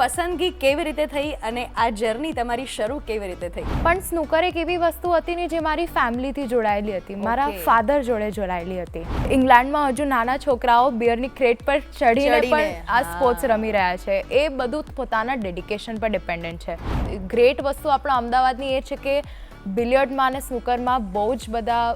પસંદગી કેવી રીતે થઈ અને આ જર્ની તમારી શરૂ કેવી રીતે થઈ? પણ સ્નૂકર એક એવી વસ્તુ હતી ને જે મારી ફેમિલીથી જોડાયેલી હતી. મારા ફાધર જોડે જોડાયેલી હતી. ઇંગ્લેન્ડમાં હજુ નાના છોકરાઓ બિયરની ક્રેટ પર ચડીને, પણ આ સ્પોર્ટ્સ રમી રહ્યા છે. એ બધું પોતાના ડેડિકેશન પર ડિપેન્ડન્ટ છે. ગ્રેટ વસ્તુ આપણા અમદાવાદની એ છે કે બિલિયર્ડમાં અને સ્નૂકરમાં બહુ જ બધા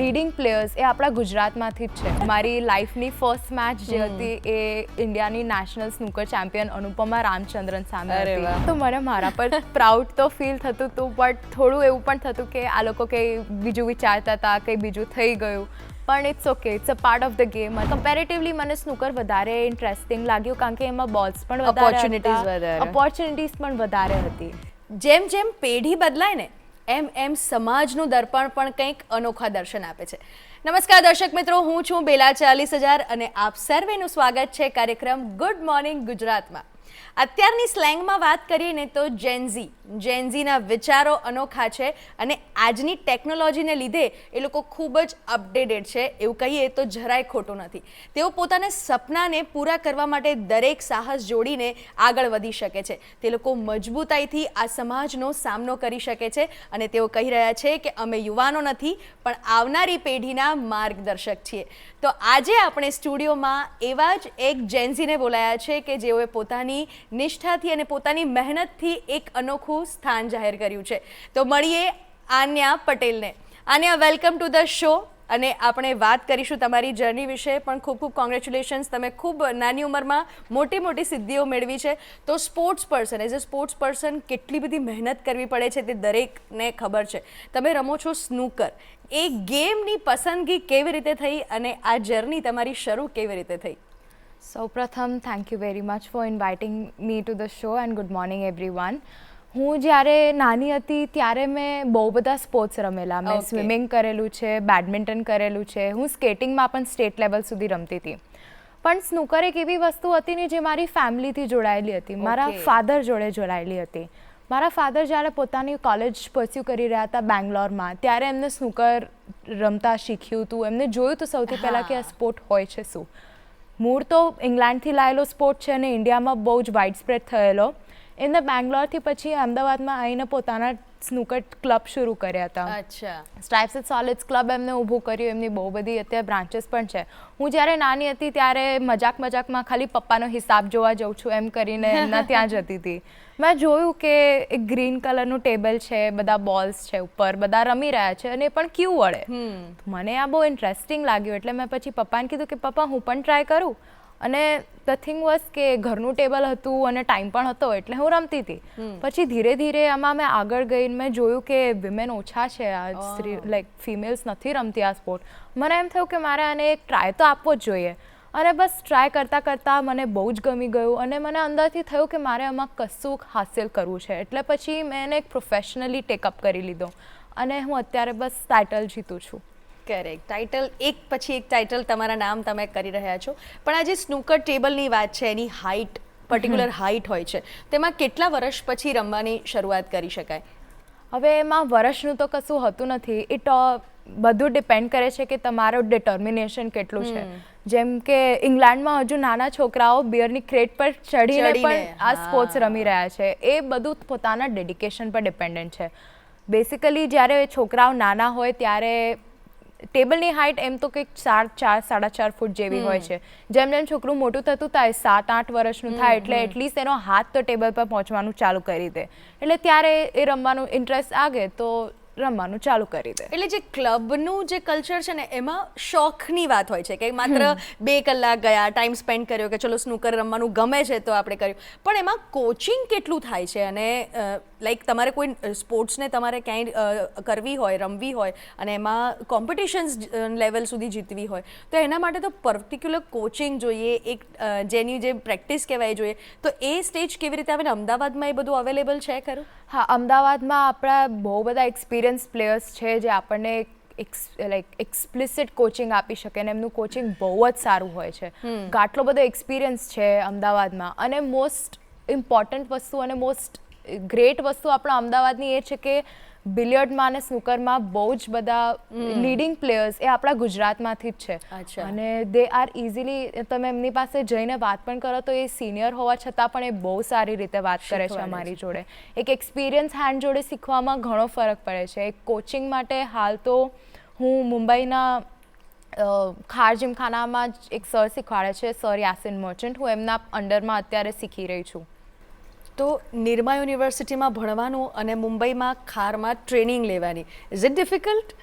લીડિંગ પ્લેયર્સ એ આપણા ગુજરાતમાંથી જ છે. મારી લાઈફની ફર્સ્ટ મેચ જે હતી એ ઇન્ડિયાની national snooker champion Anupama Ramachandran સામે હતી. તો મને મારા પર પ્રાઉડ તો ફીલ થતું હતું બટ થોડું એવું પણ થતું કે આ લોકો કંઈ બીજું વિચારતા હતા કંઈ બીજું થઈ ગયું. પણ it's okay it's a part of the game comparatively મને સ્નૂકર વધારે ઇન્ટરેસ્ટિંગ લાગ્યું કારણ કે એમાં બોલ્સ પણ ઓપોર્ચ્યુનિટીઝ વધારે. ઓપોર્ચ્યુનિટીઝ પણ વધારે હતી. જેમ જેમ પેઢી બદલાય ને એમ એમ સમાજનું દર્પણ પણ કંઈક અનોખા દર્શન આપે છે. નમસ્કાર દર્શક મિત્રો, હું છું બેલા ચાલીસ હજાર અને આપ સર્વેનું સ્વાગત છે કાર્યક્રમ ગુડ મોર્નિંગ ગુજરાતમાં. અત્યારની સ્લેંગમાં વાત કરીએ ને તો જેન્ઝી જેન્ઝીના વિચારો અનોખા છે અને આજની ટેકનોલોજીને લીધે એ લોકો ખૂબ જ અપડેટેડ છે. એવું કહીએ તો જરાય ખોટું નથી. તેઓ પોતાના સપનાને પૂરા કરવા માટે દરેક સાહસ જોડીને આગળ વધી શકે છે. તે લોકો મજબૂતાઈથી આ સમાજનો સામનો કરી શકે છે અને તેઓ કહી રહ્યા છે કે અમે યુવાનો નથી, પણ આવનારી પેઢીના માર્ગદર્શક છીએ. તો આજે આપણે સ્ટુડિયોમાં એવા જ એક જેન્ઝીને બોલાયા છે કે જેઓએ પોતાની નિષ્ઠાથી અને પોતાની મહેનતથી એક અનોખું સ્થાન જાહેર કર્યું છે. તો મળીએ આન્યા પટેલને. Anya welcome to the show અને આપણે વાત કરીશું તમારી જર્ની વિશે. પણ ખૂબ ખૂબ કોંગ્રેચ્યુલેશન્સ તમે ખૂબ નાની ઉંમરમાં મોટી મોટી સિદ્ધિઓ મેળવી છે. તો sports person as a sports person કેટલી બધી મહેનત કરવી પડે છે તે દરેકને ખબર છે. તમે રમો છો સ્નૂકર એ ગેમની પસંદગી કેવી રીતે થઈ અને આ જર્ની તમારી શરૂ કેવી રીતે થઈ? સૌપ્રથમ thank you very much for inviting me to the show and good morning everyone હું જ્યારે નાની હતી ત્યારે મેં બહુ બધા સ્પોર્ટ્સ રમેલા. મેં સ્વિમિંગ કરેલું છે બેડમિન્ટન કરેલું છે. હું સ્કેટિંગમાં પણ સ્ટેટ લેવલ સુધી રમતી હતી. પણ સ્નૂકર એક એવી વસ્તુ હતી ને જે મારી ફેમિલીથી જોડાયેલી હતી. મારા ફાધર જોડે જોડાયેલી હતી. મારા ફાધર જ્યારે પોતાની કોલેજ પરસ્યુ કરી રહ્યા હતા બેંગ્લોરમાં ત્યારે એમને સ્નૂકર રમતા શીખ્યું હતું એમને જોયું હતું સૌથી પહેલાં કે આ સ્પોર્ટ હોય છે શું? મૂળ તો ઇંગ્લેન્ડથી લાયેલો સ્પોર્ટ છે અને ઇન્ડિયામાં બહુ જ વાઇડ સ્પ્રેડ થયેલો એમને બેંગ્લોરથી પછી અમદાવાદમાં આવીને પોતાના સ્નૂકર ક્લબ શરૂ કર્યા હતા. અચ્છા. સ્ટ્રાઇપ્સ એન્ડ સોલિડ્સ ક્લબ એમને ઊભું કર્યું એમની બહુ બધી અત્યારે બ્રાન્ચીસ પણ છે. હું જ્યારે નાની હતી ત્યારે મજાક મજાકમાં ખાલી પપ્પાનો હિસાબ જોવા જઉં છું એમ કરીને એમના ત્યાં જતી હતી. મેં જોયું કે એક ગ્રીન કલરનું ટેબલ છે બધા બોલ્સ છે ઉપર બધા રમી રહ્યા છે અને એ પણ ક્યુ વળે મને આ બહુ ઇન્ટરેસ્ટિંગ લાગ્યું એટલે મેં પછી પપ્પાને કીધું કે પપ્પા હું પણ ટ્રાય કરું. અને ધ થિંગ વોઝ કે ઘરનું ટેબલ હતું અને ટાઈમ પણ હતો એટલે હું રમતી હતી. પછી ધીરે ધીરે આમાં મેં આગળ ગઈને મેં જોયું કે વિમેન ઓછા છે આ સ્ત્રી લાઈક ફિમેલ્સ નથી રમતી આ સ્પોર્ટ મને એમ થયું કે મારે આને એક ટ્રાય તો આપવો જ જોઈએ. અને બસ ટ્રાય કરતાં કરતાં મને બહુ જ ગમી ગયું અને મને અંદરથી થયું કે મારે આમાં કશું હાસિલ કરવું છે. એટલે પછી મેં એને એક પ્રોફેશનલી ટેકઅપ કરી લીધો અને હું અત્યારે બસ ટાઇટલ જીતું છું. કરેક્ટ ટાઇટલ એક પછી એક ટાઇટલ તમારા નામ તમે કરી રહ્યા છો. પણ આ જે સ્નૂકર ટેબલની વાત છે એની હાઇટ પર્ટિક્યુલર હાઇટ હોય છે તેમાં કેટલા વર્ષ પછી રમવાની શરૂઆત કરી શકાય? હવે એમાં વર્ષનું તો કશું હોતું નથી. ઇટ બધું ડિપેન્ડ કરે છે કે તમારું ડિટર્મિનેશન કેટલું છે. જેમ કે ઇંગ્લેન્ડમાં હજુ નાના છોકરાઓ બિયરની ક્રેટ પર ચડીને પણ આ સ્પોર્ટ્સ રમી રહ્યા છે. એ બધું પોતાના ડેડિકેશન પર ડિપેન્ડન્ટ છે. બેસિકલી જ્યારે છોકરાઓ નાના હોય ત્યારે ટેબલની હાઇટ એમ તો કંઈક ચાર ચાર સાડા ચાર ફૂટ જેવી હોય છે. જેમ જેમ છોકરું મોટું થતું થાય સાત આઠ વર્ષનું થાય એટલે એટલીસ્ટ એનો હાથ તો ટેબલ પર પહોંચવાનું ચાલુ કરી દે. એટલે ત્યારે એ રમવાનું ઇન્ટરેસ્ટ આગે તો રમવાનું ચાલુ કરી દે. એટલે જે ક્લબનું જે કલ્ચર છે ને એમાં શોખની વાત હોય છે કે માત્ર બે કલાક ગયા ટાઈમ સ્પેન્ડ કર્યો કે ચલો સ્નૂકર રમવાનું ગમે છે તો આપણે કર્યું. પણ એમાં કોચિંગ કેટલું થાય છે? અને લાઈક તમારે કોઈ સ્પોર્ટ્સને તમારે ક્યાંય કરવી હોય રમવી હોય અને એમાં કોમ્પિટિશન્સ લેવલ સુધી જીતવી હોય તો એના માટે તો પર્ટિક્યુલર કોચિંગ જોઈએ એક જેની જે પ્રેક્ટિસ કહેવાય જોઈએ તો એ સ્ટેજ કેવી રીતે આવે અમદાવાદમાં એ બધું અવેલેબલ છે ખરું? હા અમદાવાદમાં આપણા બહુ બધા એક્સપિરિયન્સ પ્લેયર્સ છે જે આપણને લાઈક એક્સપ્લિસિટ કોચિંગ આપી શકે અને એમનું કોચિંગ બહુ જ સારું હોય છે. આટલો બધો એક્સપિરિયન્સ છે અમદાવાદમાં. અને મોસ્ટ ઇમ્પોર્ટન્ટ વસ્તુ અને મોસ્ટ ગ્રેટ વસ્તુ આપણા અમદાવાદની એ છે કે બિલિયર્ડમાં અને સ્નૂકરમાં બહુ જ બધા લીડિંગ પ્લેયર્સ એ આપણા ગુજરાતમાંથી જ છે. અને દે આર ઇઝીલી તમે એમની પાસે જઈને વાત પણ કરો તો એ સિનિયર હોવા છતાં પણ એ બહુ સારી રીતે વાત કરે છે અમારી જોડે. એક એક્સપિરિયન્સ હેન્ડ જોડે શીખવામાં ઘણો ફરક પડે છે. એક કોચિંગ માટે હાલ તો હું મુંબઈના ખાર જીમખાનામાં જ એક સર શીખવાડે છે સર યાસિન મર્ચન્ટ હું એમના અંડરમાં અત્યારે શીખી રહી છું. તો નિરમા યુનિવર્સિટીમાં ભણવાનું અને મુંબઈમાં ખારમાં ટ્રેનિંગ લેવાની. ઇઝ ઇટ ડિફિકલ્ટ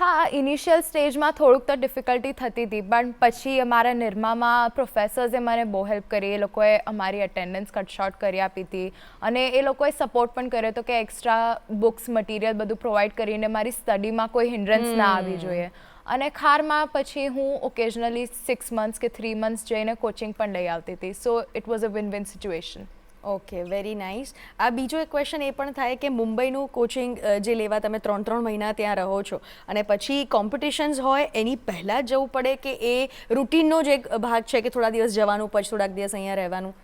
હા ઇનિશિયલ સ્ટેજમાં થોડુંક તો ડિફિકલ્ટી થતી હતી પણ પછી અમારા નિરમામાં પ્રોફેસર્સે મને બહુ હેલ્પ કરી. એ લોકોએ અમારી અટેન્ડન્સ કટશોટ કરી આપી હતી. અને એ લોકોએ સપોર્ટ પણ કર્યો હતો કે એક્સ્ટ્રા બુક્સ મટીરિયલ બધું પ્રોવાઈડ કરીને મારી સ્ટડીમાં કોઈ હિન્ડ્રન્સ ના આવી જોઈએ. અને ખારમાં પછી હું ઓકેઝનલી સિક્સ મંથ્સ કે થ્રી મંથ્સ જઈને કોચિંગ પણ લઈ આવતી હતી. So it was a win win situation okay very nice આ બીજો એક ક્વેશ્ચન એ પણ થાય કે મુંબઈનું કોચિંગ જે લેવા તમે ત્રણ ત્રણ મહિના ત્યાં રહો છો અને પછી કોમ્પિટિશન્સ હોય, એની પહેલાં જવું પડે કે એ રૂટીનનો જ એક ભાગ છે કે થોડા દિવસ જવાનું, પછી થોડાક દિવસ અહીંયા રહેવાનું?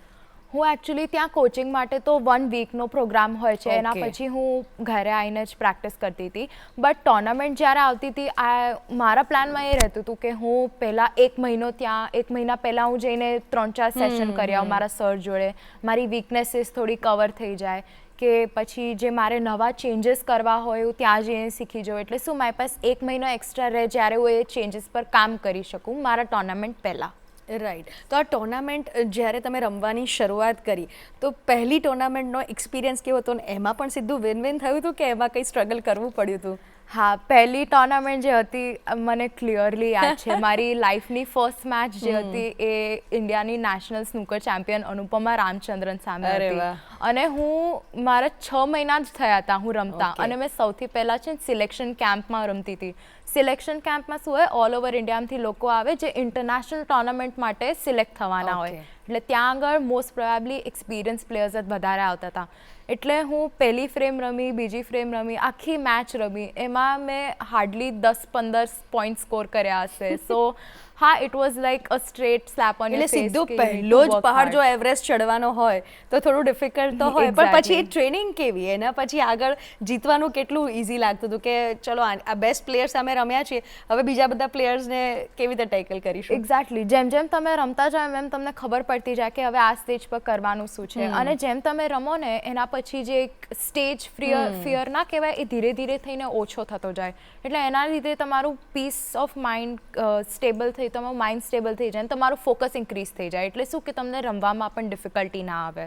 હું એકચ્યુઅલી ત્યાં કોચિંગ માટે તો વન વીકનો પ્રોગ્રામ હોય છે. એના પછી હું ઘરે આવીને જ પ્રેક્ટિસ કરતી હતી. બટ ટોર્નામેન્ટ જ્યારે આવતી હતી આ મારા પ્લાનમાં એ રહેતું હતું કે હું પહેલાં એક મહિનો ત્યાં એક મહિના પહેલાં હું જઈને ત્રણ ચાર સેશન કરી આવું મારા સર જોડે. મારી વીકનેસીસ થોડી કવર થઈ જાય કે પછી જે મારે નવા ચેન્જીસ કરવા હોય હું ત્યાં જઈને શીખી જાઉં. એટલે શું મારી પાસે એક મહિનો એક્સ્ટ્રા રહે જ્યારે હું એ ચેન્જીસ પર કામ કરી શકું મારા ટોર્નામેન્ટ પહેલાં. રાઈટ તો આ ટુર્નામેન્ટ જ્યારે તમે રમવાની શરૂઆત કરી તો પહેલી ટુર્નામેન્ટનો એક્સપિરિયન્સ કેવો હતો? ને એમાં પણ સીધું વિન વિન થયું હતું કે એમાં કંઈ સ્ટ્રગલ કરવું પડ્યું હતું? હા પહેલી ટોર્નામેન્ટ જે હતી મને ક્લિયરલી યાદ છે. મારી લાઈફની ફર્સ્ટ મેચ જે હતી એ ઇન્ડિયાની national snooker champion Anupama Ramachandran સામે હતી. અને હું મારા છ મહિના જ થયા હતા હું રમતા. અને મેં સૌથી પહેલાં છે સિલેક્શન કેમ્પમાં રમતી હતી. સિલેક્શન કેમ્પમાં શું હોય? ઓલ ઓવર ઇન્ડિયામાંથી લોકો આવે જે ઇન્ટરનેશનલ ટુર્નામેન્ટ માટે સિલેક્ટ થવાના હોય. એટલે ત્યાં આગળ મોસ્ટ પ્રોબેબલી એક્સપિરિયન્સ પ્લેયર્સ જ વધારે આવતા હતા. એટલે હું પહેલી ફ્રેમ રમી બીજી ફ્રેમ રમી આખી મેચ રમી એમાં મેં હાર્ડલી દસ પંદર પોઈન્ટ સ્કોર કર્યા હશે. સો હા it was like a straight slap on એટલે સીધો પહેલો જ પહાડ જો એવરેસ્ટ ચડવાનો હોય તો થોડું ડિફિકલ્ટ તો હોય પણ પછી એ ટ્રેનિંગ કેવી? એના પછી આગળ જીતવાનું કેટલું ઇઝી લાગતું હતું કે ચલો આ બેસ્ટ પ્લેયર સામે રમ્યા છીએ હવે બીજા બધા પ્લેયર્સને કેવી રીતે ટેકલ કરીશું? એક્ઝેક્ટલી જેમ જેમ તમે રમતા જાઓ એમ તમને ખબર પડતી જાય કે હવે આ સ્ટેજ પર કરવાનું શું છે. અને જેમ તમે રમો ને એના પછી જે એક સ્ટેજ ફિયર ફિયર ના કહેવાય એ ધીરે ધીરે થઈને ઓછો થતો જાય. એટલે એના લીધે તમારું પીસ ઓફ માઇન્ડ સ્ટેબલ થઈ તમારું માઇન્ડ સ્ટેબલ થઈ જાય અને તમારું ફોકસ ઇન્ક્રીઝ થઈ જાય. એટલે શું કે તમને રમવામાં પણ ડિફિકલ્ટી ના આવે.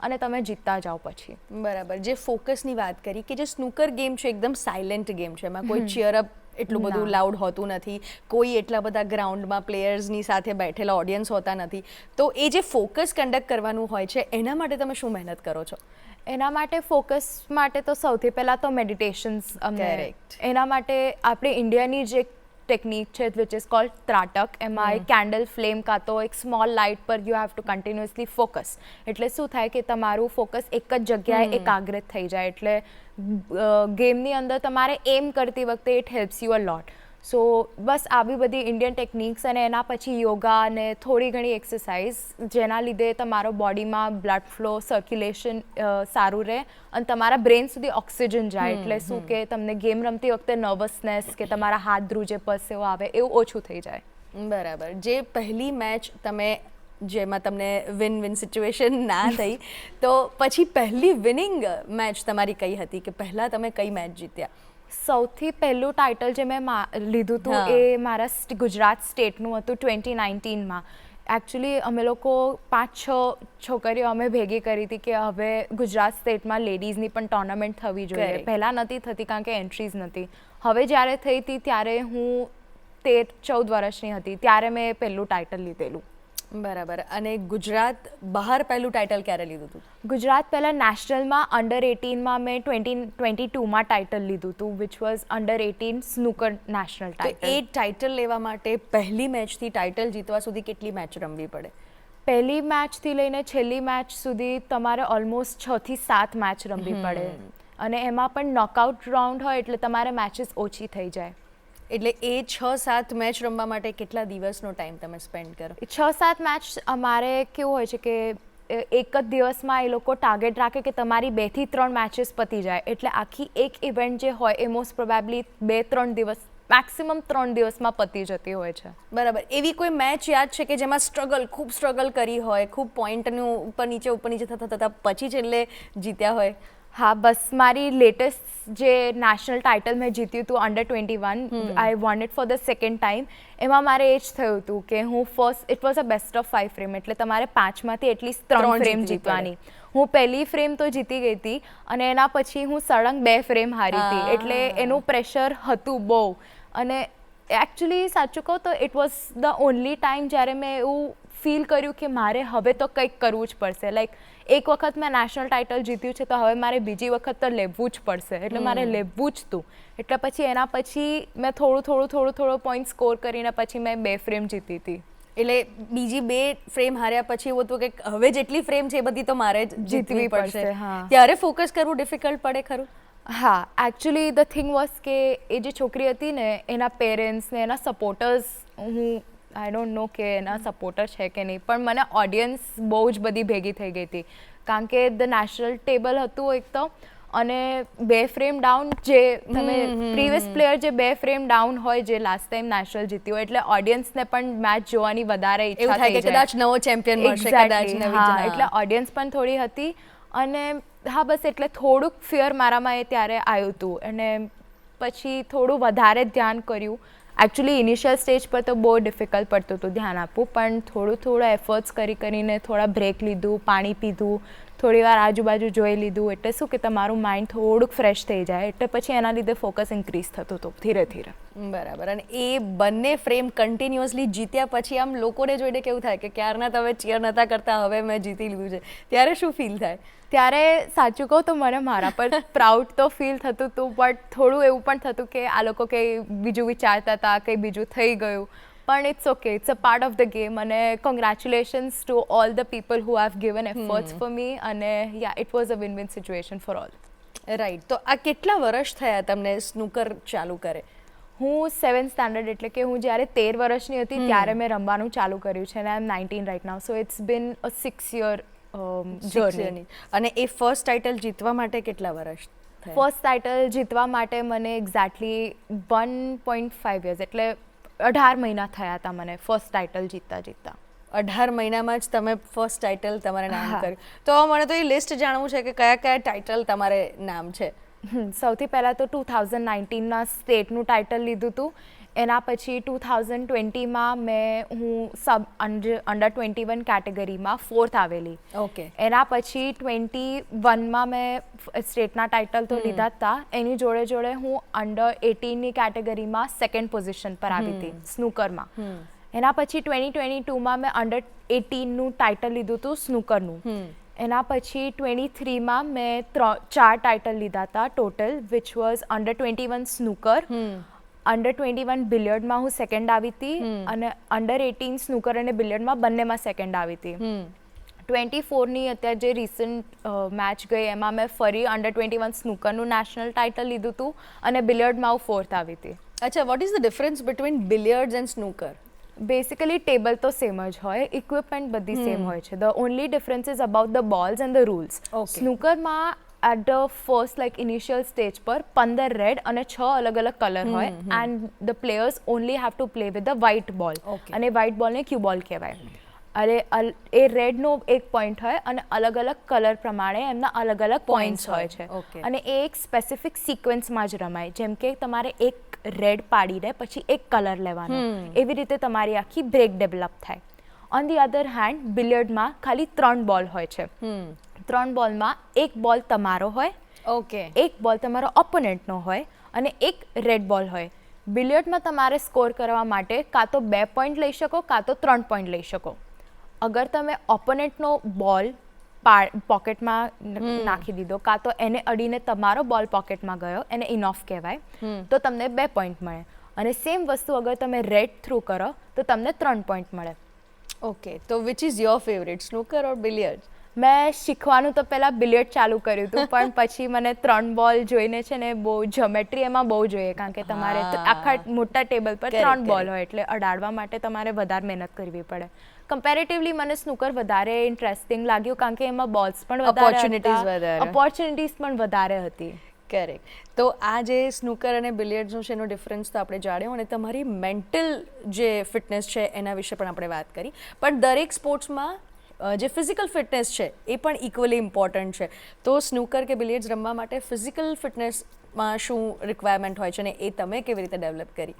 અને તમે જીતતા જાઓ પછી. બરાબર. જે ફોકસની વાત કરી કે જે સ્નૂકર ગેમ છે એકદમ સાયલેન્ટ ગેમ છે. એમાં કોઈ ચિયરઅપ એટલું બધું લાઉડ હોતું નથી. કોઈ એટલા બધા ગ્રાઉન્ડમાં પ્લેયર્સની સાથે બેઠેલા ઓડિયન્સ હોતા નથી. તો એ જે ફોકસ કન્ડક્ટ કરવાનું હોય છે એના માટે તમે શું મહેનત કરો છો? એના માટે ફોકસ માટે તો સૌથી પહેલાં તો મેડિટેશન્સ અમને. એના માટે આપણે ઇન્ડિયાની જે ટેકનિક છે વિચ ઇઝ કોલ્ડ ત્રાટક એમાં એક કેન્ડલ ફ્લેમ કાં તો એક સ્મોલ લાઇટ પર you have to continuously focus એટલે શું થાય કે તમારું ફોકસ એક જ જગ્યાએ એકાગ્રિત થઈ જાય એટલે ગેમની અંદર તમારે એમ કરતી વખતે it helps you a lot so બસ આવી બધી ઇન્ડિયન ટેકનિક્સ અને એના પછી યોગા અને થોડી ઘણી એક્સરસાઇઝ જેના લીધે તમારો બોડીમાં બ્લડ ફ્લો સર્ક્યુલેશન સારું રહે અને તમારા બ્રેન સુધી ઓક્સિજન જાય. એટલે શું કે તમને ગેમ રમતી વખતે નર્વસનેસ કે તમારા હાથ ધ્રુજે પરસેવો આવે એવું ઓછું થઈ જાય. બરાબર. જે પહેલી મેચ તમે જેમાં તમને વિન વિન સિચ્યુએશન ના થઈ તો પછી પહેલી વિનિંગ મેચ તમારી કઈ હતી કે પહેલાં તમે કઈ મેચ જીત્યા? સૌથી પહેલું ટાઇટલ જે મેં મા- લીધું હતું એ મારા ગુજરાત સ્ટેટનું હતું ટ્વેન્ટી નાઇન્ટીનમાં એકચ્યુઅલી અમે લોકો પાંચ છ છોકરીઓ અમે ભેગી કરી હતી કે હવે ગુજરાત સ્ટેટમાં લેડીઝની પણ ટોર્નામેન્ટ થવી જોઈએ. પહેલાં નથી થતી કારણ કે એન્ટ્રીઝ નથી. હવે જ્યારે થઈ હતી ત્યારે હું તેર ચૌદ વર્ષની હતી. ત્યારે મેં પહેલું ટાઇટલ લીધેલું. બરાબર. અને ગુજરાત બહાર પહેલું ટાઇટલ ક્યારે લીધું હતું ગુજરાત પહેલાં નેશનલમાં અંડર એટીનમાં મેં ટ્વેન્ટી ટ્વેન્ટી ટુમાં ટાઇટલ લીધું હતું which was under eighteen snooker national title A title લેવા માટે પહેલી મેચથી ટાઇટલ જીતવા સુધી કેટલી મેચ રમવી પડે? પહેલી મેચથી લઈને છેલ્લી મેચ સુધી તમારે ઓલમોસ્ટ છ થી સાત મેચ રમવી પડે. અને એમાં પણ નોકઆઉટ રાઉન્ડ હોય એટલે તમારે મેચીસ ઓછી થઈ જાય. એટલે એ છ સાત મેચ રમવા માટે કેટલા દિવસનો ટાઈમ તમે સ્પેન્ડ કરો? છ સાત મેચ અમારે કેવું હોય છે કે એક જ દિવસમાં એ લોકો ટાર્ગેટ રાખે કે તમારી બેથી ત્રણ મેચીસ પતી જાય. એટલે આખી એક ઇવેન્ટ જે હોય એ મોસ્ટ પ્રોબેબલી બે ત્રણ દિવસ મેક્સિમમ ત્રણ દિવસમાં પતી જતી હોય છે. બરાબર. એવી કોઈ મેચ યાદ છે કે જેમાં સ્ટ્રગલ ખૂબ સ્ટ્રગલ કરી હોય ખૂબ પોઈન્ટનું ઉપર નીચે ઉપર નીચે થતા થતા પછી છેલ્લે જીત્યા હોય? હા બસ મારી લેટેસ્ટ જે નેશનલ ટાઇટલ મેં જીત્યું હતું under twenty one I won it for the second time એમાં મારે એ જ થયું હતું કે હું first it was a best of five frame એટલે તમારે પાંચમાંથી એટલીસ્ટ ત્રણ ત્રણ ફ્રેમ જીતવાની. હું પહેલી ફ્રેમ તો જીતી ગઈ હતી અને એના પછી હું સળંગ બે ફ્રેમ હારી હતી. એટલે એનું પ્રેશર હતું બહુ. અને એકચ્યુઅલી સાચું કહું તો it was the only time જ્યારે મેં એવું ફીલ કર્યું કે મારે હવે તો કંઈક કરવું જ પડશે. લાઈક એક વખત મેં નેશનલ ટાઇટલ જીત્યું છે તો હવે મારે બીજી વખત તો લેવું જ પડશે. એટલે મારે લેવું જ તું. એટલે પછી એના પછી મેં થોડું થોડું થોડું થોડું પોઈન્ટ સ્કોર કરીને પછી મેં બે ફ્રેમ જીતી હતી. એટલે બીજી બે ફ્રેમ હાર્યા પછી એવું હતું કે હવે જેટલી ફ્રેમ છે એ બધી તો મારે જ જીતવી પડશે, ત્યારે ફોકસ કરવું ડિફિકલ્ટ પડે ખરું? હા એકચ્યુઅલી ધ થિંગ વોઝ કે એ જે છોકરી હતી ને એના પેરેન્ટ્સ ને એના સપોર્ટર્સ હું આઈ ડોન્ટ નો કે એના સપોર્ટર છે કે નહીં પણ મને ઓડિયન્સ બહુ જ બધી ભેગી થઈ ગઈ હતી. કારણ કે ધ નેશનલ ટેબલ હતું એક તો અને બે ફ્રેમ ડાઉન જે તમે પ્રીવિયસ પ્લેયર જે બે ફ્રેમ ડાઉન હોય જે લાસ્ટ ટાઈમ નેશનલ જીત્યું હોય એટલે ઓડિયન્સને પણ મેચ જોવાની વધારે ઈચ્છા થઈ જાય. કદાચ નવો ચેમ્પિયન મળશે કદાચ એટલે ઓડિયન્સ પણ થોડી હતી અને હા બસ એટલે થોડુંક ફિયર મારામાં એ ત્યારે આવ્યું હતું અને પછી થોડું વધારે ધ્યાન કર્યું એકચ્યુઅલી ઇનિશિયલ સ્ટેજ પર તો બહુ ડિફિકલ્ટ પડતું હતું, ધ્યાન આપવું. પણ થોડું થોડું એફર્ટ્સ કરી કરીને થોડા બ્રેક લીધું, પાણી પીધું થોડી વાર આજુબાજુ જોઈ લીધું એટલે શું કે તમારું માઇન્ડ થોડુંક ફ્રેશ થઈ જાય એટલે પછી એના લીધે ફોકસ ઇન્ક્રીઝ થતું હતું ધીરે ધીરે. બરાબર. અને એ બંને ફ્રેમ કન્ટિન્યુઅસલી જીત્યા પછી આમ લોકોને જોઈને કેવું થાય કે ક્યારના તમે ચીયર નહોતા કરતા હવે મેં જીતી લીધું છે. ત્યારે શું ફીલ થાય? ત્યારે સાચું કહું તો મને મારા પર પ્રાઉડ તો ફીલ થતું હતું બટ થોડું એવું પણ થતું કે આ લોકો કંઈ બીજું વિચારતા હતા કંઈ બીજું થઈ ગયું. પણ it's okay it's a part of the game અને congratulations to all the people who have given efforts for me અને yeah it was a win win situation for all right તો આ કેટલા વર્ષ થયા તમને સ્નૂકર ચાલુ કરે? હું સેવન સ્ટાન્ડર્ડ એટલે કે હું જ્યારે તેર વર્ષની હતી ત્યારે મેં રમવાનું ચાલુ કર્યું છે. અને I am nineteen right now so it's been a six year journey અને એ ફર્સ્ટ ટાઇટલ જીતવા માટે કેટલા વર્ષ ફર્સ્ટ ટાઇટલ જીતવા માટે મને exactly one point five years એટલે અઢાર મહિના થયા હતા મને ફર્સ્ટ ટાઇટલ જીતતા જીતતા. અઢાર મહિનામાં જ તમે ફર્સ્ટ ટાઇટલ તમારે નામ કર્યું. તો મને તો એ લિસ્ટ જાણવું છે કે કયા કયા ટાઇટલ તમારે નામ છે? સૌથી પહેલાં તો ટુ થાઉઝન્ડ નાઇન્ટીનના સ્ટેટનું ટાઇટલ લીધું હતું એના પછી ટુ થાઉઝન્ડ ટ્વેન્ટીમાં મેં હું sub under under twenty one કેટેગરીમાં ફોર્થ આવેલી. ઓકે. એના પછી ટ્વેન્ટી વનમાં મેં સ્ટેટના ટાઇટલ તો લીધા હતા એની જોડે જોડે હું અંડર એટીનની કેટેગરીમાં સેકન્ડ પોઝિશન પર આવી હતી સ્નૂકરમાં. એના પછી ટ્વેન્ટી ટ્વેન્ટી ટુમાં મેં અંડર એટીનનું ટાઇટલ લીધું હતું સ્નૂકરનું. એના પછી ટ્વેન્ટી થ્રીમાં મેં ત્રણ ચાર ટાઇટલ લીધા હતા total which was under twenty one snooker under twenty one બિલિયર્ડમાં હું સેકન્ડ આવી હતી અને અંડર એટીન સ્નૂકર અને બિલિયર્ડમાં બંનેમાં સેકન્ડ આવી હતી. ટ્વેન્ટી ફોરની અત્યારે જે રિસન્ટ મેચ ગઈ એમાં મેં ફરી અંડર ટ્વેન્ટી વન સ્નૂકરનું નેશનલ ટાઇટલ લીધું હતું અને બિલિયર્ડમાં હું ફોર્થ આવી હતી. અચ્છા what is the difference between billiards and snooker basically table તો સેમ જ હોય ઇક્વિપમેન્ટ બધી સેમ હોય છે. The only difference is about the balls and the rules. સ્નૂકરમાં at the first like initial stage પર પંદર રેડ અને છ અલગ અલગ કલર હોય and the players only have to play with the white ball. અને વ્હાઇટ બોલને ક્યુ બોલ કહેવાય અરે એ રેડનો એક પોઈન્ટ હોય અને અલગ અલગ કલર પ્રમાણે એમના અલગ અલગ પોઈન્ટ્સ હોય છે. અને એ એક સ્પેસિફિક સિક્વન્સમાં જ રમાય જેમ કે તમારે એક રેડ પાડીને પછી એક કલર લેવાનો એવી રીતે તમારી આખી બ્રેક ડેવલપ થાય ઓન ધી અધર હેન્ડ બિલિયર્ડમાં ખાલી ત્રણ બોલ હોય છે ત્રણ બોલમાં એક બોલ તમારો હોય ઓકે એક બોલ તમારો ઓપોનન્ટનો હોય અને એક રેડ બોલ હોય. બિલિયર્ડમાં તમારે સ્કોર કરવા માટે કાં તો બે પોઈન્ટ લઈ શકો કાં તો ત્રણ પોઈન્ટ લઈ શકો. અગર તમે ઓપોનન્ટનો બોલ પોકેટમાં નાખી દીધો કાં તો એને અડીને તમારો બોલ પોકેટમાં ગયો એને ઇનઓફ કહેવાય તો તમને બે પોઈન્ટ મળે. અને સેમ વસ્તુ અગર તમે રેડ થ્રુ કરો તો તમને ત્રણ પોઈન્ટ મળે. ઓકે તો which is your favourite snooker or billiard મેં શીખવાનું તો પહેલાં બિલિયર્ડ ચાલુ કર્યું હતું પણ પછી મને ત્રણ બોલ જોઈને છે ને બહુ જ્યોમેટ્રી એમાં બહુ જોઈએ કારણ કે તમારે આખા મોટા ટેબલ પર ત્રણ બોલ હોય એટલે અડાડવા માટે તમારે વધારે મહેનત કરવી પડે. કમ્પેરેટિવલી મને સ્નૂકર વધારે ઇન્ટરેસ્ટિંગ લાગ્યું કારણ કે એમાં બોલ્સ પણ વધારે વધારે. ઓપોર્ચ્યુનિટીઝ પણ વધારે હતી. કરેક્ટ તો આ જે સ્નૂકર અને બિલિયર્ડ્સનો છે એનો ડિફરન્સ તો આપણે જાણ્યો અને તમારી મેન્ટલ જે ફિટનેસ છે એના વિશે પણ આપણે વાત કરી. પણ દરેક સ્પોર્ટ્સમાં જે ફિઝિકલ ફિટનેસ છે, એ પણ ઇક્વલી ઇમ્પોર્ટન્ટ છે. તો સ્નૂકર કે બિલિયર્ડ્સ રમવા માટે ફિઝિકલ ફિટનેસમાં શું રિક્વાયરમેન્ટ હોય છે અને એ તમે કેવી રીતે ડેવલપ કરી?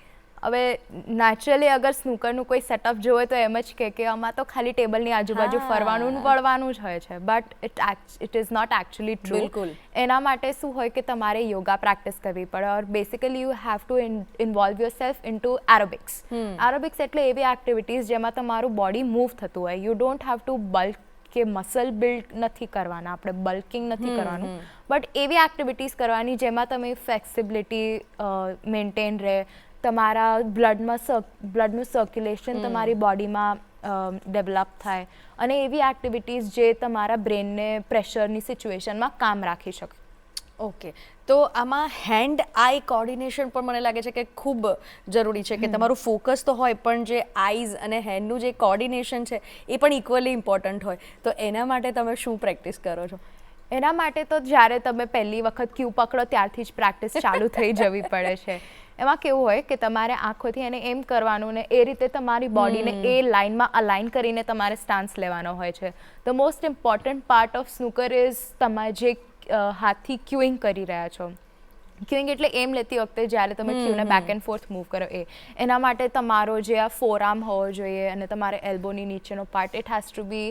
હવે નેચરલી અગર સ્નૂકરનું કોઈ સેટઅપ જોવે તો એમ જ કે કે આમાં તો ખાલી ટેબલની આજુબાજુ ફરવાનું વળવાનું જ હોય છે. But it it is not actually true બિલકુલ. એના માટે શું હોય કે તમારે યોગા પ્રેક્ટિસ કરવી પડે or basically you have to involve yourself into aerobics aerobics એટલે એવી એક્ટિવિટીઝ જેમાં તમારું બોડી મૂવ થતું હોય. You don't have to bulk કે મસલ બિલ્ડ નથી કરવાના આપણે. બલ્કિંગ નથી કરવાનું. બટ એવી એક્ટિવિટીઝ કરવાની જેમાં તમે ફ્લેક્સિબિલિટી મેન્ટેન રહે. તમારા બ્લડમાં બ્લડનું સર્ક્યુલેશન તમારી બોડીમાં ડેવલપ થાય અને એવી એક્ટિવિટીઝ જે તમારા બ્રેનને પ્રેશરની સિચ્યુએશનમાં કામ રાખી શકે. ઓકે. તો આમાં હેન્ડ આઈ કોર્ડિનેશન પણ મને લાગે છે કે ખૂબ જરૂરી છે કે તમારું ફોકસ તો હોય પણ જે આઈઝ અને હેન્ડનું જે કોર્ડિનેશન છે એ પણ ઇક્વલી ઇમ્પોર્ટન્ટ હોય. તો એના માટે તમે શું પ્રેક્ટિસ કરો છો? એના માટે તો જ્યારે તમે પહેલી વખત ક્યુ પકડો ત્યારથી જ પ્રેક્ટિસ ચાલુ થઈ જવી પડે છે. એમાં કેવું હોય કે તમારે આંખોથી એને એમ કરવાનું ને એ રીતે તમારી બોડીને એ લાઇનમાં અલાઇન કરીને તમારે સ્ટાન્સ લેવાનો હોય છે. The most important part of snooker is તમે જે હાથથી ક્યુઇંગ કરી રહ્યા છો. ક્યુઇંગ એટલે એમ લેતી વખતે જ્યારે તમે ક્યુને બેક એન્ડ ફોર્થ મૂવ કરો એ. એના માટે તમારો જે આ ફોર આર્મ હોવો જોઈએ અને તમારે એલ્બોની નીચેનો part it has to be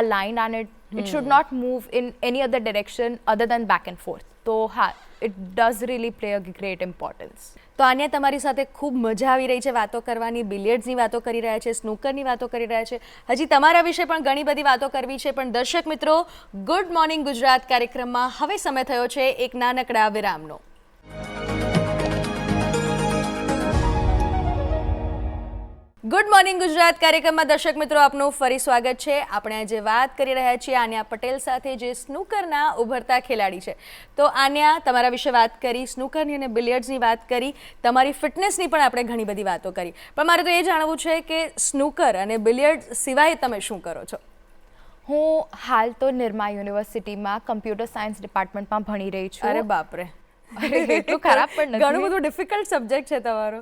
align અને it should not move in any other direction other than back and forth તો હા it does really play a great importance તો આન્યા તમારી સાથે ખૂબ મજા આવી રહી છે વાતો કરવાની બિલિયર્ડ્સની વાતો કરી રહ્યા છે સ્નૂકરની વાતો કરી રહ્યા છે. હજી તમારા વિશે પણ ઘણી બધી વાતો કરવી છે પણ દર્શક મિત્રો ગુડ મોર્નિંગ ગુજરાત કાર્યક્રમમાં હવે સમય થયો છે એક નાનકડા વિરામનો. ગુડ મોર્નિંગ ગુજરાત કાર્યક્રમમાં દર્શક મિત્રો આપનું ફરી સ્વાગત છે. આપણે આજે વાત કરી રહ્યા છીએ આન્યા પટેલ સાથે જે સ્નૂકરના ઉભરતા ખેલાડી છે. તો આન્યા તમારા વિશે વાત કરી સ્નૂકરની અને બિલિયર્ડ્સની વાત કરી તમારી ફિટનેસની પણ આપણે ઘણી બધી વાતો કરી. પણ મારે તો એ જાણવું છે કે સ્નૂકર અને બિલિયર્ડ સિવાય તમે શું કરો છો? હું હાલ તો નિરમા યુનિવર્સિટીમાં કમ્પ્યુટર સાયન્સ ડિપાર્ટમેન્ટમાં ભણી રહી છું. અરે બાપરે. એટલું ખરાબ પણ ઘણું બધું ડિફિકલ્ટ સબ્જેક્ટ છે તમારો.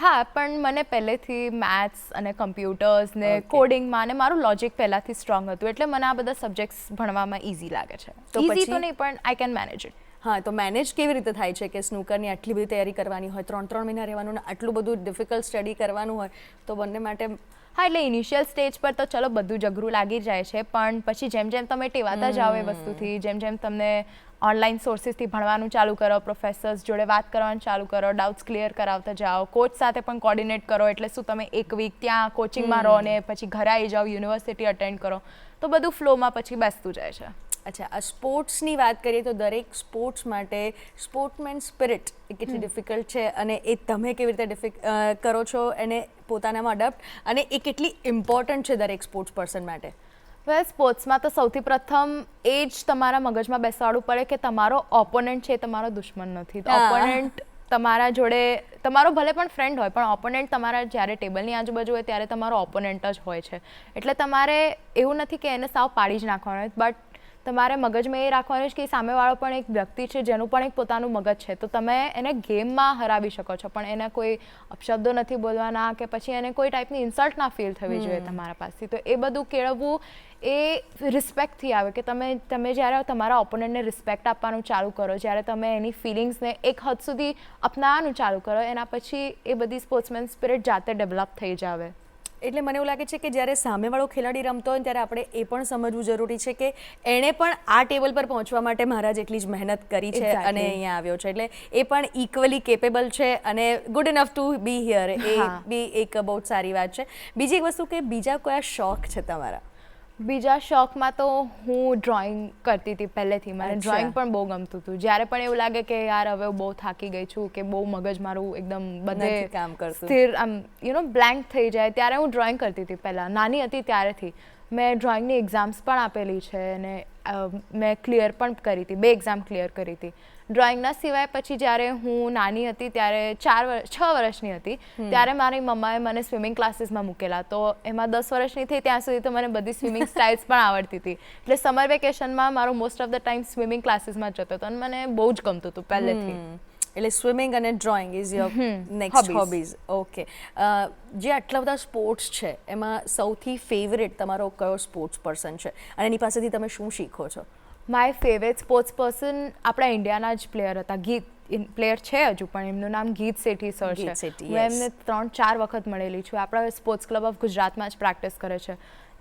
હા પણ મને પહેલેથી મેથ્સ અને કમ્પ્યુટર્સ ને કોડિંગમાં અને મારું લોજિક પહેલાંથી સ્ટ્રોંગ હતું એટલે મને આ બધા સબ્જેક્ટ્સ ભણવામાં ઇઝી લાગે છે. તો ઇઝી? તો નહીં પણ આઈ કેન મેનેજ ઇટ હા તો મેનેજ કેવી રીતે થાય છે કે સ્નૂકરની આટલી બધી તૈયારી કરવાની હોય ત્રણ ત્રણ મહિના રહેવાનું ને આટલું બધું ડિફિકલ્ટ સ્ટડી કરવાનું હોય તો બંને માટે હા એટલે ઇનિશિયલ સ્ટેજ પર તો ચલો બધું જઘરું લાગી જાય છે પણ પછી જેમ જેમ તમે ટેવાતા જાઓ એ વસ્તુથી જેમ જેમ તમને ઓનલાઈન સોર્સિસથી ભણવાનું ચાલુ કરો પ્રોફેસર્સ જોડે વાત કરવાનું ચાલુ કરો ડાઉટ્સ ક્લિયર કરાવતા જાઓ કોચ સાથે પણ કોર્ડિનેટ કરો એટલે શું તમે એક વીક ત્યાં કોચિંગમાં રહો ને પછી ઘરે આવી જાઓ યુનિવર્સિટી અટેન્ડ કરો તો બધું ફ્લોમાં પછી બેસતું જાય છે. અચ્છા આ સ્પોર્ટ્સની વાત કરીએ તો દરેક સ્પોર્ટ્સ માટે સ્પોર્ટમેન સ્પિરિટ એ કેટલી ડિફિકલ્ટ છે અને એ તમે કેવી રીતે ડિફિક કરો છો એને પોતાનામાં અડપ્ટ અને એ કેટલી ઇમ્પોર્ટન્ટ છે દરેક સ્પોર્ટ્સ પર્સન માટે? વેલ સ્પોર્ટ્સમાં તો સૌથી પ્રથમ એ જ તમારા મગજમાં બેસાડવું પડે કે તમારો ઓપોનન્ટ છે એ તમારો દુશ્મન નથી. ઓપોનન્ટ તમારા જોડે તમારો ભલે પણ ફ્રેન્ડ હોય પણ ઓપોનન્ટ તમારા જ્યારે ટેબલની આજુબાજુ હોય ત્યારે તમારો ઓપોનન્ટ જ હોય છે. એટલે તમારે એવું નથી કે એને સાવ પાડી જ નાખવાનો હોય બટ તમારે મગજમાં એ રાખવાનું છે કે સામેવાળો પણ એક વ્યક્તિ છે જેનું પણ એક પોતાનું મગજ છે. તો તમે એને ગેમમાં હરાવી શકો છો પણ એને કોઈ અપશબ્દો નથી બોલવાના કે પછી એને કોઈ ટાઈપની ઇન્સલ્ટ ના ફીલ થવી જોઈએ તમારા પાસેથી. તો એ બધું કેળવવું એ રિસ્પેક્ટથી આવે કે તમે તમે જ્યારે તમારા ઓપોનન્ટને રિસ્પેક્ટ આપવાનું ચાલુ કરો જ્યારે તમે એની ફિલિંગ્સને એક હદ સુધી અપનાવવાનું ચાલુ કરો એના પછી એ બધી સ્પોર્ટ્સમેન સ્પિરિટ જાતે ડેવલપ થઈ જાવે. એટલે મને એવું લાગે છે કે જ્યારે સામેવાળો ખેલાડી રમતો હોય ત્યારે આપણે એ પણ સમજવું જરૂરી છે કે એણે પણ આ ટેબલ પર પહોંચવા માટે મારા જેટલી જ મહેનત કરી છે અને અહીંયા આવ્યો છે. એટલે એ પણ ઇક્વલી કેપેબલ છે અને good enough to be here એ બી એક બહુ સારી વાત છે. બીજી એક વસ્તુ કે બીજા કયા શોખ છે તમારા? બીજા શોખમાં તો હું ડ્રોઈંગ કરતી હતી પહેલેથી. મને ડ્રોઈંગ પણ બહુ ગમતું હતું. જ્યારે પણ એવું લાગે કે યાર હવે હું બહુ થાકી ગઈ છું કે બહુ મગજ મારું એકદમ બધે કામ કરતું. સ્થિર આમ યુ નો બ્લેન્ક થઈ જાય ત્યારે હું ડ્રોઈંગ કરતી હતી પહેલાં. નાની હતી ત્યારેથી. મેં ડ્રોઈંગની એક્ઝામ્સ પણ આપેલી છે અને મેં ક્લિયર પણ કરી હતી. બે એક્ઝામ ક્લિયર કરી હતી. ડ્રોઈંગના સિવાય પછી જ્યારે હું નાની હતી ત્યારે ચાર છ વર્ષની હતી ત્યારે મારી મમ્માએ મને સ્વિમિંગ ક્લાસીસમાં મૂકેલા. તો એમાં દસ વર્ષની થઈ ત્યાં સુધી તો મને બધી સ્વિમિંગ સ્ટાઇલ્સ પણ આવડતી હતી. એટલે સમર વેકેશનમાં મારો most of the time swimming ક્લાસીસમાં જતો હતો અને મને બહુ જ ગમતું હતું પહેલેથી. એટલે સ્વિમિંગ અને drawing is your next hobbies okay જે આટલા બધા સ્પોર્ટ્સ છે એમાં સૌથી ફેવરેટ તમારો કયો સ્પોર્ટ્સ પર્સન છે? અને એની પાસેથી તમે શું શીખો છો? માય ફેવરેટ સ્પોર્ટ્સ પર્સન આપણા ઇન્ડિયાના જ પ્લેયર હતા. ગીત પ્લેયર છે હજુ પણ એમનું નામ ગીત શેઠી સર છે. હું એમને ત્રણ ચાર વખત મળેલી છું. આપણા સ્પોર્ટ્સ ક્લબ ઓફ ગુજરાતમાં જ પ્રેક્ટિસ કરે છે.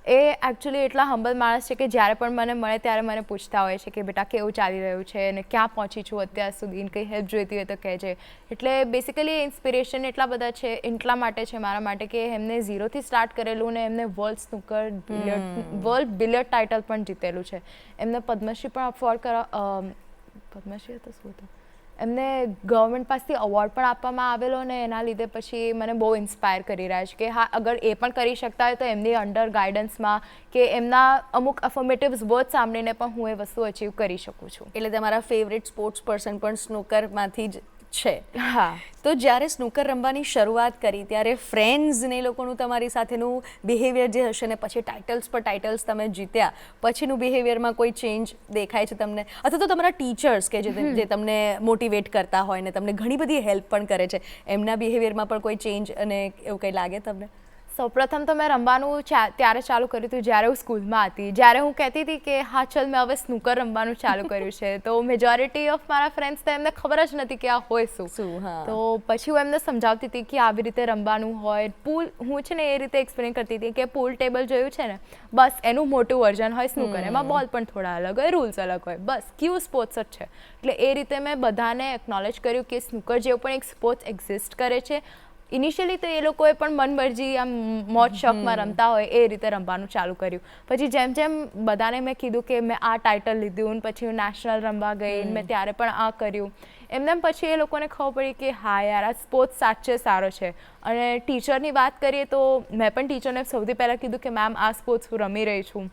એ એકચ્યુઅલી એટલા હંબલ માણસ છે કે જ્યારે પણ મને મળે ત્યારે મને પૂછતા હોય છે કે બેટા કેવું ચાલી રહ્યું છે અને ક્યાં પહોંચી છું અત્યાર સુધી કંઈ હેલ્પ જોઈતી હોય તો કહેજે એટલે બેસિકલી ઇન્સ્પિરેશન એટલા બધા છે એટલા માટે છે મારા માટે કે એમને ઝીરોથી સ્ટાર્ટ કરેલું ને એમને world snooker world billiard title પણ જીતેલું છે. એમને પદ્મશ્રી પણ અફોર્ડ કરા પદ્મશ્રી હતો શું હતું? એમને ગવર્મેન્ટ પાસેથી અવોર્ડ પણ આપવામાં આવેલો ને એના લીધે પછી મને બહુ ઇન્સ્પાયર કરી રહ્યા છે કે હા, અગર એ પણ કરી શકતા હોય તો એમની અંડર ગાઈડન્સમાં કે એમના અમુક અફર્મેટિવ્સ વર્ડ સાંભળીને પણ હું એ વસ્તુ અચીવ કરી શકું છું. એટલે તમારા ફેવરેટ સ્પોર્ટ્સ પર્સન પણ સ્નૂકરમાંથી જ છે. હા. તો જ્યારે સ્નૂકર રમવાની શરૂઆત કરી ત્યારે ફ્રેન્ડ્સને એ લોકોનું તમારી સાથેનું બિહેવિયર જે હશે ને પછી ટાઇટલ્સ પર ટાઇટલ્સ તમે જીત્યા પછીનું બિહેવિયરમાં કોઈ ચેન્જ દેખાય છે તમને? અથવા તો તમારા ટીચર્સ કે જે જે તમને મોટિવેટ કરતા હોય ને તમને ઘણી બધી હેલ્પ પણ કરે છે એમના બિહેવિયરમાં પણ કોઈ ચેન્જ અને એવું કંઈ લાગે તમને? સૌપ્રથમ તો મેં રમવાનું ત્યારે ચાલુ કર્યું હતું જ્યારે હું સ્કૂલમાં હતી. જ્યારે હું કહેતી હતી કે હા ચલ મેં હવે સ્નૂકર રમવાનું ચાલુ કર્યું છે. તો મેજોરિટી ઓફ મારા ફ્રેન્ડ્સ તો એમને ખબર જ નથી કે આ હોય શું. શું તો પછી હું એમને સમજાવતી હતી કે આવી રીતે રમવાનું હોય. પૂલ હું છે ને એ રીતે એક્સપ્લેન કરતી હતી કે પૂલ ટેબલ જોયું છે ને? બસ એનું મોટું વર્ઝન હોય સ્નૂકર એમાં બોલ પણ થોડા અલગ હોય રૂલ્સ અલગ હોય. બસ ક્યુ સ્પોર્ટ્સ જ છે. એટલે એ રીતે મેં બધાને એકનોલેજ કર્યું કે સ્નૂકર જેવું પણ એક સ્પોર્ટ્સ એક્ઝિસ્ટ કરે છે. ઇનિશિયલી તો એ લોકોએ પણ મનમરજી આમ મોજ શોખમાં રમતા હોય એ રીતે રમવાનું ચાલુ કર્યું. પછી જેમ જેમ બધાને મેં કીધું કે મેં આ ટાઇટલ લીધું પછી હું નેશનલ રમવા ગઈ મેં ત્યારે પણ આ કર્યું. એમને પછી એ લોકોને ખબર પડી કે હા યાર આ સ્પોર્ટ્સ સાચે સારો છે. અને ટીચરની વાત કરીએ તો મેં પણ ટીચરને સૌથી પહેલાં કીધું કે મેમ આ સ્પોર્ટ્સ હું રમી રહી છું.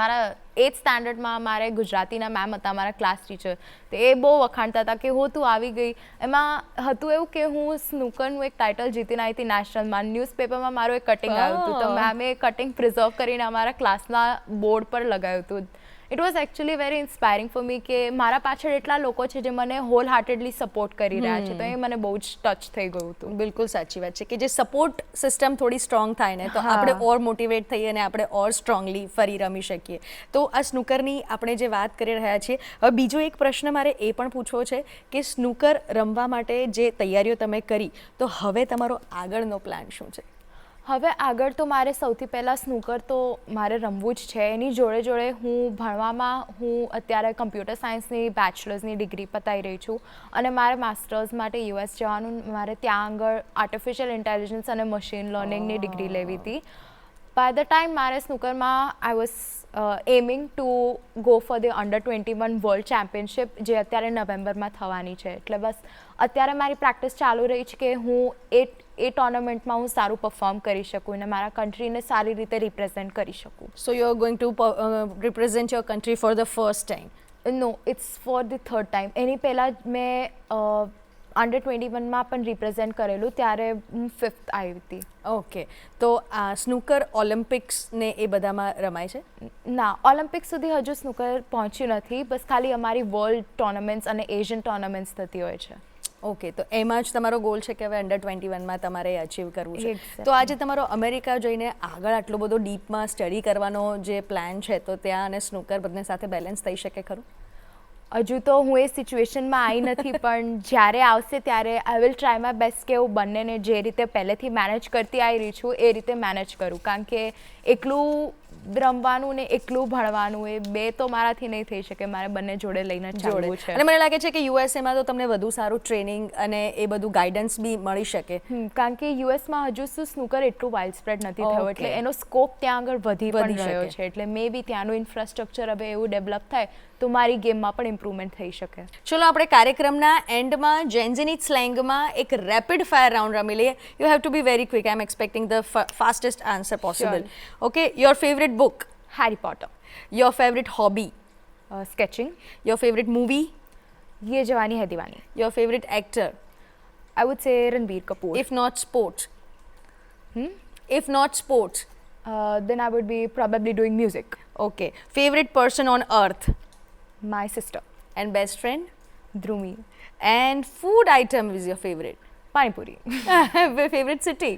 મારા એથ સ્ટાન્ડર્ડમાં મારે ગુજરાતીના મેમ હતા મારા ક્લાસ ટીચર તો એ બહુ વખાણતા હતા કે હો તું આવી ગઈ. એમાં હતું એવું કે હું સ્નૂકરનું એક ટાઇટલ જીતીને આવી હતી નેશનલમાં ન્યૂઝપેપરમાં મારું એક કટિંગ આવ્યું હતું. તો. મેમે એ કટિંગ પ્રિઝર્વ કરીને અમારા ક્લાસના બોર્ડ પર લગાવ્યું હતું. It was actually very inspiring for me કે મારા પાછળ એટલા લોકો છે જે મને હોલ હાર્ટેડલી સપોર્ટ કરી રહ્યા છે. તો એ મને બહુ જ ટચ થઈ ગયું હતું. બિલકુલ સાચી વાત છે કે જે સપોર્ટ સિસ્ટમ થોડી સ્ટ્રોંગ થાય ને તો આપણે ઓર મોટિવેટ થઈએ અને આપણે ઓર સ્ટ્રોંગલી ફરી રમી શકીએ. તો આ સ્નૂકરની આપણે જે વાત કરી રહ્યા છીએ હવે બીજો એક પ્રશ્ન મારે એ પણ પૂછવો છે કે સ્નૂકર રમવા માટે જે તૈયારીઓ તમે કરી તો હવે તમારો આગળનો પ્લાન શું છે? હવે આગળ તો મારે સૌથી પહેલાં સ્નૂકર તો મારે રમવું જ છે. એની જોડે જોડે હું ભણવામાં હું અત્યારે કમ્પ્યુટર સાયન્સની બેચલર્સની ડિગ્રી પતાવી રહી છું અને મારે માસ્ટર્સ માટે યુએસ જવાનું મારે ત્યાં આગળ આર્ટિફિશિયલ ઇન્ટેલિજન્સ અને મશીન લર્નિંગની ડિગ્રી લેવી હતી. બાય ધ ટાઈમ મારે સ્નૂકરમાં I was aiming to go for the under twenty one world championship જે અત્યારે નવેમ્બરમાં થવાની છે. એટલે બસ અત્યારે મારી પ્રેક્ટિસ ચાલુ રહી છે કે હું એ એ ટોર્નામેન્ટમાં હું સારું પરફોર્મ કરી શકું અને મારા કન્ટ્રીને સારી રીતે રિપ્રેઝેન્ટ કરી શકું. So you are going to represent your country for the first time no it's for the third time એની પહેલાં જ મેં અંડર ટ્વેન્ટી વનમાં પણ રિપ્રેઝેન્ટ કરેલું ત્યારે હું ફિફ્થ આવી હતી. ઓકે તો આ સ્નૂકર ઓલિમ્પિક્સને એ બધામાં રમાય છે? ના ઓલિમ્પિક સુધી હજુ સ્નૂકર પહોંચ્યું નથી બસ ખાલી અમારી વર્લ્ડ ટોર્નામેન્ટ્સ અને એશિયન ટોર્નામેન્ટ્સ થતી હોય છે. ઓકે તો એમાં જ તમારો ગોલ છે કે હવે અંડર ટ્વેન્ટી વનમાં તમારે અચીવ કરવું છે. તો આજે તમારો અમેરિકા જઈને આગળ આટલો બધો ડીપમાં સ્ટડી કરવાનો જે પ્લાન છે તો ત્યાં અને સ્નૂકર બંને સાથે બેલેન્સ થઈ શકે ખરું? હજુ તો હું એ સિચ્યુએશનમાં આવી નથી પણ જ્યારે આવશે ત્યારે I will try my best કે હું બંનેને જે રીતે પહેલેથી મેનેજ કરતી આવી રહી છું એ રીતે મેનેજ કરું. કારણ કે એકલું રમવાનું ને એકલું ભણવાનું એ બે તો મારાથી નહીં થઈ શકે મારે બંને જોડે લઈને ચાલવું છે. અને મને લાગે છે કે યુએસએમાં તો તમને વધુ સારું ટ્રેનિંગ અને એ બધું ગાઈડન્સ બી મળી શકે. કારણ કે યુએસમાં હજુ શું સ્નૂકર એટલું વાઇલ્ડ સ્પ્રેડ નથી થયું એટલે એનો સ્કોપ ત્યાં આગળ વધી પણ વધી રહ્યો છે. એટલે મે બી ત્યાંનું ઇન્ફ્રાસ્ટ્રક્ચર હવે એવું ડેવલપ થાય તો મારી ગેમમાં પણ ઇમ્પ્રુવમેન્ટ થઈ શકે. ચલો આપણે કાર્યક્રમના એન્ડમાં જેન્ઝિની સ્લેંગમાં એક રેપિડ ફાયર રાઉન્ડ રમી લઈએ. You have to be very quick I am expecting the fastest answer possible okay your favourite book Harry Potter your favourite hobby sketching your favourite movie Yeh Jawaani Hai Deewani your favourite actor I would say Ranbir Kapoor if not sports if not sports then I would be probably doing music okay favourite person on earth my sister and best friend Drumi. And food item is your favourite panipuri favourite city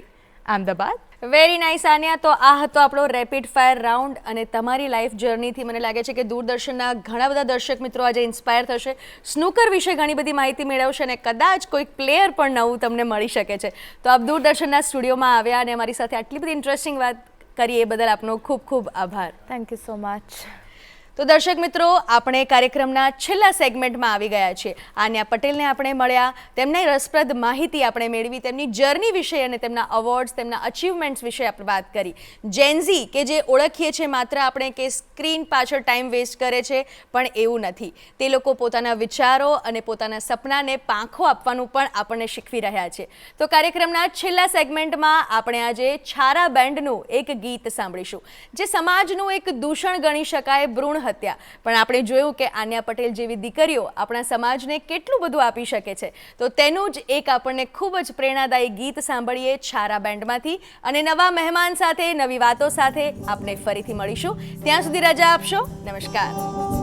Ahmedabad very nice Anya તો આ હતો આપણો rapid fire round અને તમારી life જર્નીથી મને લાગે છે કે દૂરદર્શનના ઘણા બધા દર્શક મિત્રો આજે ઇન્સ્પાયર થશે. સ્નૂકર વિશે ઘણી બધી માહિતી મેળવશે અને કદાચ કોઈક પ્લેયર પણ નવું તમને મળી શકે છે. તો આપ દૂરદર્શનના સ્ટુડિયોમાં આવ્યા અને અમારી સાથે આટલી બધી ઇન્ટરેસ્ટિંગ વાત કરી એ બદલ આપનો ખૂબ ખૂબ આભાર. થેન્ક યુ સો મચ તો દર્શક મિત્રો, આપણે કાર્યક્રમના છેલ્લા સેગમેન્ટમાં આવી ગયા છીએ. આન્યા પટેલને આપણે મળ્યા. તેમની રસપ્રદ માહિતી આપણે મેળવી, તેમની જર્ની વિશે અને તેમના અવોર્ડ્સ તેમના અચીવમેન્ટ્સ વિશે આપણે વાત કરી. જેન્ઝી કે જે ઓળખીએ છીએ, માત્ર આપણે કે સ્ક્રીન પાછળ ટાઈમ વેસ્ટ કરે છે, પણ એવું નથી. તે લોકો પોતાના વિચારો અને પોતાના સપનાને પાંખો આપવાનું પણ આપણને શીખવી રહ્યા છે. તો કાર્યક્રમના છેલ્લા સેગમેન્ટમાં આપણે આજે છારા બેન્ડનું એક ગીત સાંભળીશું. જે સમાજનું એક દૂષણ ગણી શકાય, ભ્રૂણ હત્યા. પણ આપણે જોયું કે આન્યા પટેલ જેવી દીકરીઓ આપણા સમાજને કેટલું બધું આપી શકે છે. તો તેનું જ એક આપણને ખૂબ જ પ્રેરણાદાયી ગીત સાંભળીએ છારા બેન્ડમાંથી. અને નવા મહેમાન સાથે, નવી વાતો સાથે આપણે ફરીથી મળીશું. ત્યાં સુધી રજા આપશો. નમસ્કાર.